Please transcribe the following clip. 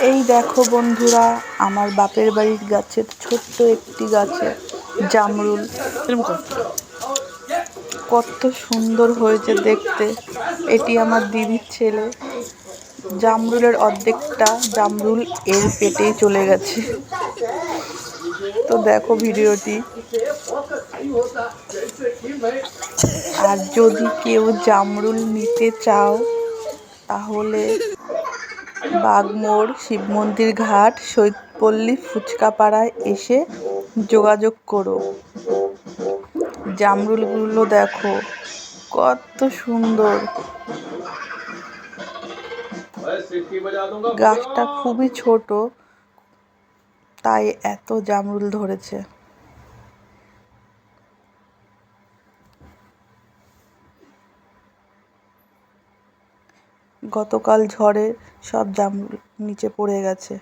এই দেখো বন্ধুরা আমার বাপের বাড়ির গাছের ছোট্ট একটি গাছে জামরুল। কত সুন্দর হয়েছে দেখতে। এটি আমার দিদির ছেলে। জামরুলের অর্ধেকটা জামরুল এর পেটেই চলে গেছে। তো দেখো ভিডিওটি। আর যদি কেউ জামরুল নিতে চাও তাহলে বাগমোড় শিব মন্দির ঘাট সৈদপল্লী ফুচকাপাড়ায় এসে যোগাযোগ করো। জামরুলগুলো দেখো, কত সুন্দর। গাছটা খুবই ছোট, তাই এত জামরুল ধরেছে। গতকাল ঝড়ে সব জাম নিচে পড়ে গেছে।